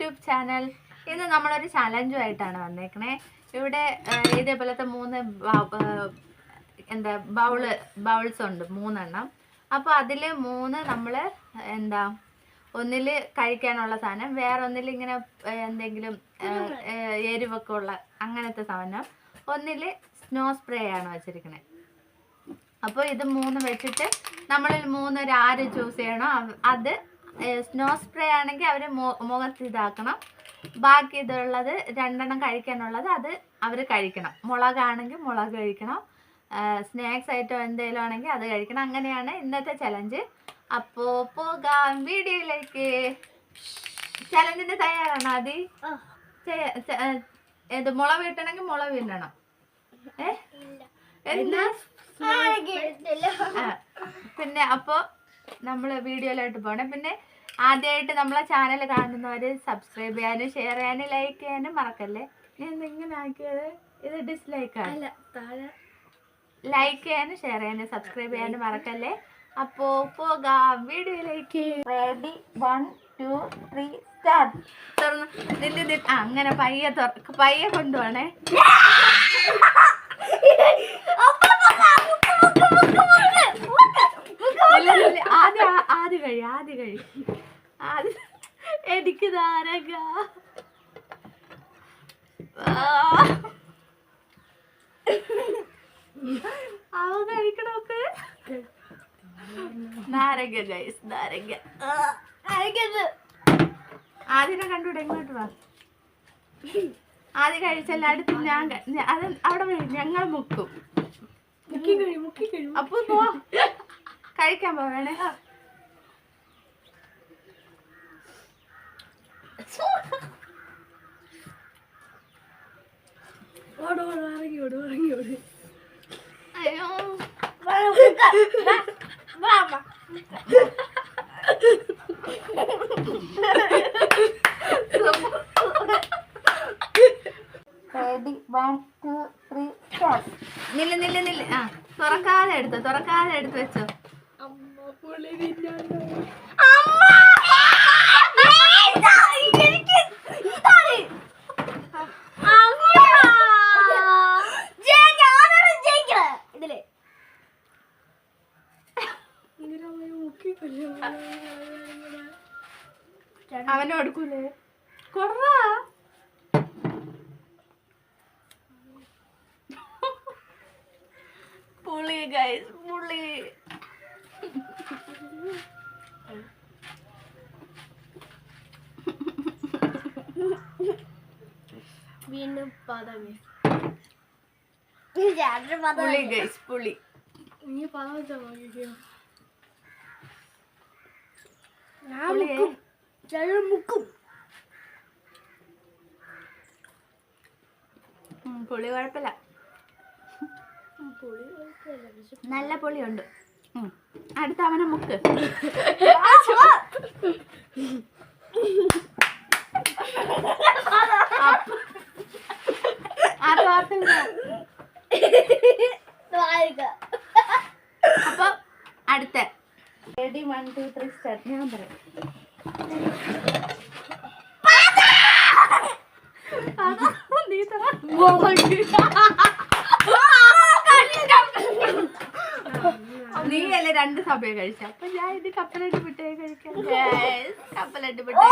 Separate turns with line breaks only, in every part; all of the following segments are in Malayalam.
YouTube channel. ഇന്ന് നമ്മളൊരു ചലഞ്ചുമായിട്ടാണ് വന്നേക്കണേ. ഇവിടെ ഇതേപോലത്തെ മൂന്ന് എന്താ ബൗൾ ബൗൾസ് ഉണ്ട് മൂന്നെണ്ണം. അപ്പോൾ അതിൽ മൂന്ന് നമ്മൾ എന്താ ഒന്നിൽ കഴിക്കാനുള്ള സാധനം വേറെ ഒന്നിൽ ഇങ്ങനെ എന്തെങ്കിലും എരിവൊക്കെ ഉള്ള അങ്ങനത്തെ സാധനം. ഒന്നിൽ സ്നോ സ്പ്രേ ആണ് വെച്ചിരിക്കുന്നത് അപ്പോൾ ഇത് മൂന്ന് വെച്ചിട്ട് നമ്മളിൽ മൂന്നൊരു ആര് ചൂസ് ചെയ്യണോ അത് സ്നോ സ്പ്രേ ആണെങ്കിൽ അവർ മുഖത്ത് ഇതാക്കണം. ബാക്കി ഇതുള്ളത് രണ്ടെണ്ണം കഴിക്കാനുള്ളത് അത് അവർ കഴിക്കണം. മുളകാണെങ്കിൽ മുളക് കഴിക്കണം. സ്നാക്സ് ആയിട്ടോ എന്തെങ്കിലും ആണെങ്കിൽ അത് കഴിക്കണം. അങ്ങനെയാണ് ഇന്നത്തെ ചലഞ്ച് അപ്പോൾ പോകാം വീഡിയോയിലേക്ക്. ചലഞ്ചിന് തയ്യാറാണോ അതി ഏത് മുള വീട്ടണമെങ്കിൽ മുള വീണ്ടണം ഏ? എന്താ? പിന്നെ അപ്പോൾ നമ്മൾ വീഡിയോയിലോട്ട് പോകണം. പിന്നെ ആദ്യമായിട്ട് നമ്മളെ ചാനൽ കാണുന്നവർ സബ്സ്ക്രൈബ് ചെയ്യാനും ഷെയർ ചെയ്യാനും ലൈക്ക് ചെയ്യാനും മറക്കല്ലേ? ഞാൻ എന്തെങ്കിലും ആക്കിയത്. ഇത് ഡിസ്ലൈക്കാണ് ലൈക്ക് ചെയ്യാനും ഷെയർ ചെയ്യാനും സബ്സ്ക്രൈബ് ചെയ്യാനും മറക്കല്ലേ? അപ്പോ പോകാം. വീഡിയോയിലേക്ക്. Ready one two three start തുറന്ന്. നിന്റെ അങ്ങനെ പയ്യെ തുറ പയ്യെ കൊണ്ടുപോണേ ആദ്യം ആ- ആദ്യം കഴി ആദ്യം കഴി ആദ്യം എനിക്ക് നാരക അവ കഴിക്കണോക്ക് നാരങ്ങ ഗൈസ് നാരങ്ങ. ആദ്യം കണ്ടൂടെ എങ്ങോട്ട് വാ. ആദ്യം കഴിച്ചല്ല അടുത്ത് ഞാൻ അത് അവിടെ ഞങ്ങൾ മുക്കും അപ്പൊ പോ. കഴിക്കാൻ പോവേണേ. അയ്യോ. റെഡി വൺ ടു ത്രീ നില്ല് നില്ല് നില്ല്. ആ തുറക്കാതെ എടുത്തോ തുറക്കാതെ എടുത്ത് വെച്ചോ. അവനെ എടുക്കൂലേ? കൊറ പുളി ഗൈസ് പുളി
വീണ്ടും പദം
പുളി ഗൈസ് പുളി.
പദം മുക്കും.
പുളി കുഴപ്പമില്ല.
പുളി
നല്ല പുളിയുണ്ട്. അടുത്ത അവനെ മുക്ക്. അപ്പ- അടുത്ത. Ready one two three start ഞാൻ പറയാം. നീ പറ. നീ അല്ലേ രണ്ട് സമയം കഴിച്ചു. അപ്പൊ ഞാൻ ഇത്. കപ്പലട്ട് മിഠായി കഴിക്കാം കപ്പലട്ട് മിഠായി.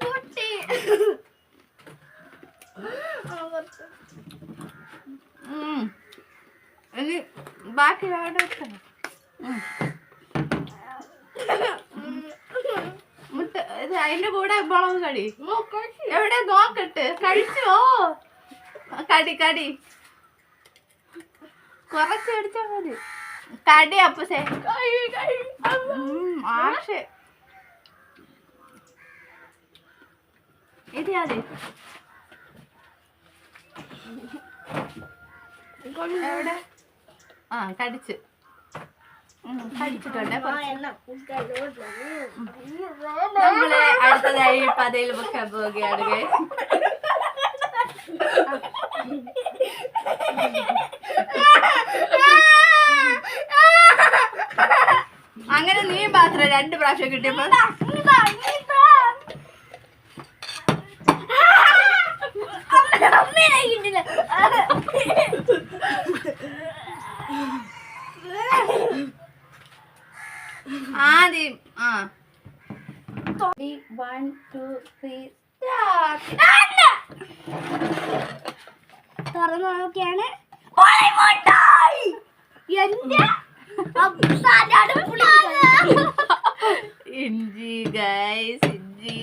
പൊട്ടി
ഉം. ഇനി ബാക്കി അവിടെ. മുട്ട അതിന്റെ കൂടെ മുളക് കടി. എവിടെ? നോക്കട്ടെ. കഴിച്ചോ? കടി കടി. കുറച്ച് അടിച്ചാ മതി. കടി അപ്പസേ ആഷ് ഇത് അതെ എവിടെ? ആ കടിച്ച് കടിച്ചിട്ടുണ്ട്. നമ്മൾ അടുത്തതായി പതയിൽ വെക്കാൻ പോവുകയാണ് guys. അങ്ങനെ നീ മാത്രം രണ്ട് പ്രാവശ്യം കിട്ടിയപ്പോ? ആദ്യം ആ. വൺ ടു ത്രീ
തുറന്നു നോക്കിയാണ്.
ഇഞ്ചി ഗൈസ് ഇഞ്ചി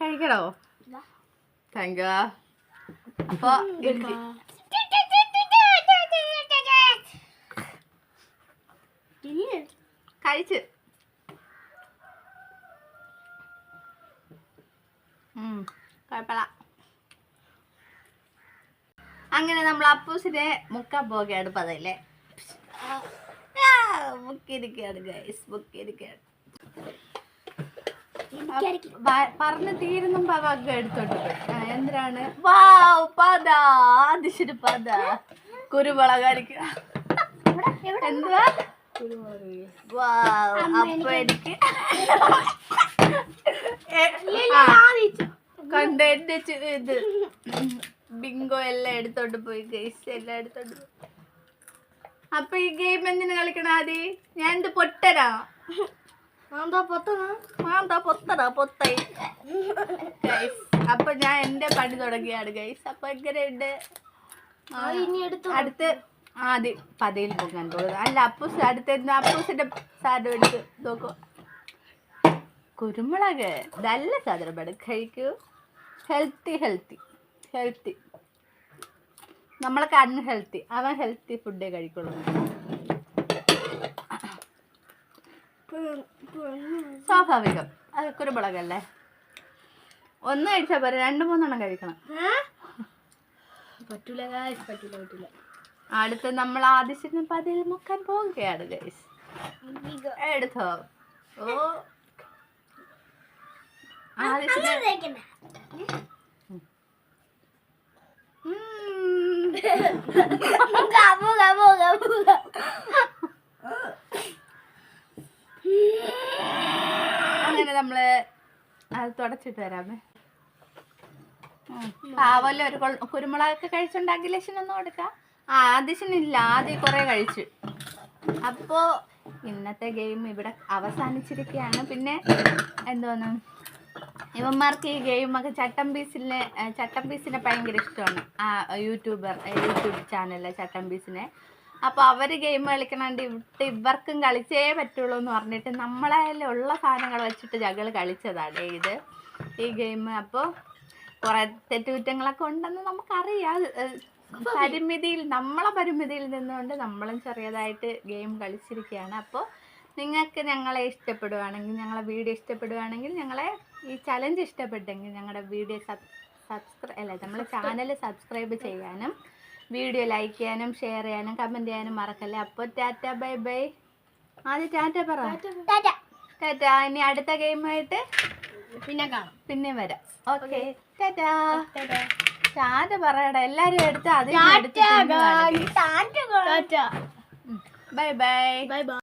കഴിക്കണോ. താങ്ക് അപ്പൊ ഇഞ്ചി. കഴിച്ച്. കുഴപ്പമില്ല. അങ്ങനെ നമ്മൾ അപ്പൂസിനെ മുക്കാൻ പോകുകയാണ് പതയില്ലേ മുക്കിരിക്കുകയാണ് ഗൈസ് മുക്കിരിക്കുകയാണ് പറഞ്ഞ് തീരുന്നും പോയി. ആ, എന്തിനാണ്? വാവ് പത അതിശരി പത കുരുമുളക് അടിക്കുക എന്തുവാ? വാവ് അപ്പൊ എനിക്ക് എ, ആ, കണ്ട് എന്റെ ചി- ഇത്. ബിങ്കോ എല്ലാം എടുത്തോണ്ട് പോയി ഗൈസ് എല്ലാം എടുത്തോണ്ട് പോയി. അപ്പൊ ഈ ഗെയിം എന്തിനു കളിക്കണം ആദി? ഞാൻ എന്ത് പൊട്ടരാ പൊത്തടാ ഗൈസ് അപ്പൊ ഞാൻ എന്റെ പണി തുടങ്ങിയാണ് ഗൈസ് അപ്പൊ എങ്ങനെയുണ്ട്? അടുത്ത് ആദ്യം പതയിൽ പോകാൻ പോകുന്നത് അല്ല അപ്പൂസ് അടുത്ത് അപ്പൂസിന്റെ സാധനം എടുത്ത് നോക്കൂ. കുരുമുളക് നല്ല സാധനമാണ് കഴിക്കൂ. ഹെൽത്തി ഹെൽത്തി ഹെൽത്തി നമ്മളൊക്കെ അൺഹെൽത്തി അവൻ ഹെൽത്തി ഫുഡേ കഴിക്കുള്ളൂ സ്വാഭാവികം അതൊക്കെ ഒരു മുളകല്ലേ ഒന്ന് കഴിച്ചാൽ പോരെ രണ്ട് മൂന്നെണ്ണം കഴിക്കണം
പറ്റൂല പറ്റൂല പറ്റൂല
അടുത്ത് നമ്മൾ ആദ്യത്തിന് പതിൽ മുക്കാൻ പോവുകയാണ് ഗൈസ് എടുത്തോ ഓ ആദ്യത്തിന്
ഗബു ഗബു ഗബു
അങ്ങനെ നമ്മൾ അത് തുടച്ചിട്ട് വരാമേ. പാവല്ല ഒരു കുരുമുളകൊക്കെ കഴിച്ചുണ്ടാക്കി ലക്ഷണമൊന്നും കൊടുക്കാം. ആ ആദ്യശനില്ല ആദ്യം കുറെ കഴിച്ചു. അപ്പോ ഇന്നത്തെ ഗെയിം ഇവിടെ അവസാനിച്ചിരിക്കുകയാണ്. പിന്നെ എന്തോന്ന് ഇവന്മാർക്ക് ഈ ഗെയിമൊക്കെ ചട്ടം പീസിനെ ചട്ടം പീസിനെ ഭയങ്കര ഇഷ്ടമാണ്. ആ യൂട്യൂബർ യൂട്യൂബ് ചാനലിലെ ചട്ടം പീസിനെ. അപ്പോൾ അവർ ഗെയിം കളിക്കണണ്ട് ഇവിടെ ഇവർക്കും കളിച്ചേ പറ്റുള്ളൂ എന്ന് പറഞ്ഞിട്ട് നമ്മളെല്ലാം ഉള്ള സാധനങ്ങൾ വെച്ചിട്ട് ഞങ്ങൾ കളിച്ചതാണ് ഇത് ഈ ഗെയിം. അപ്പോൾ കുറേ തെറ്റുകുറ്റങ്ങളൊക്കെ ഉണ്ടെന്ന് നമുക്കറിയാം. പരിമിതിയിൽ നമ്മളെ പരിമിതിയിൽ നിന്നുകൊണ്ട് നമ്മളും ചെറിയതായിട്ട് ഗെയിം കളിച്ചിരിക്കുകയാണ് അപ്പോൾ നിങ്ങൾക്ക് ഞങ്ങളെ ഇഷ്ടപ്പെടുവാണെങ്കിൽ ഞങ്ങളെ വീഡിയോ ഇഷ്ടപ്പെടുവാണെങ്കിൽ ഞങ്ങളെ ഈ ചലഞ്ച് ഇഷ്ടപ്പെട്ടെങ്കിൽ ഞങ്ങളുടെ വീഡിയോ സബ് സബ്സ്ക്രൈബ് അല്ല നമ്മളെ ചാനൽ സബ്സ്ക്രൈബ് ചെയ്യാനും വീഡിയോ ലൈക്ക് ചെയ്യാനും ഷെയർ ചെയ്യാനും കമന്റ് ചെയ്യാനും മറക്കല്ലേ. അപ്പോൾ ടാറ്റ ബൈ ബൈ. ആദ്യം ടാറ്റ പറ.
ടാറ്റ
ടാറ്റ. ഇനി അടുത്ത ഗെയിമായിട്ട്
പിന്നെ കാണാം.
പിന്നെ വരാം. ഓക്കെ ടാറ്റ.
ടാറ്റ
പറയടാ എല്ലാരും എടുത്ത് അത്
tata tata
bye bye.
Bye bye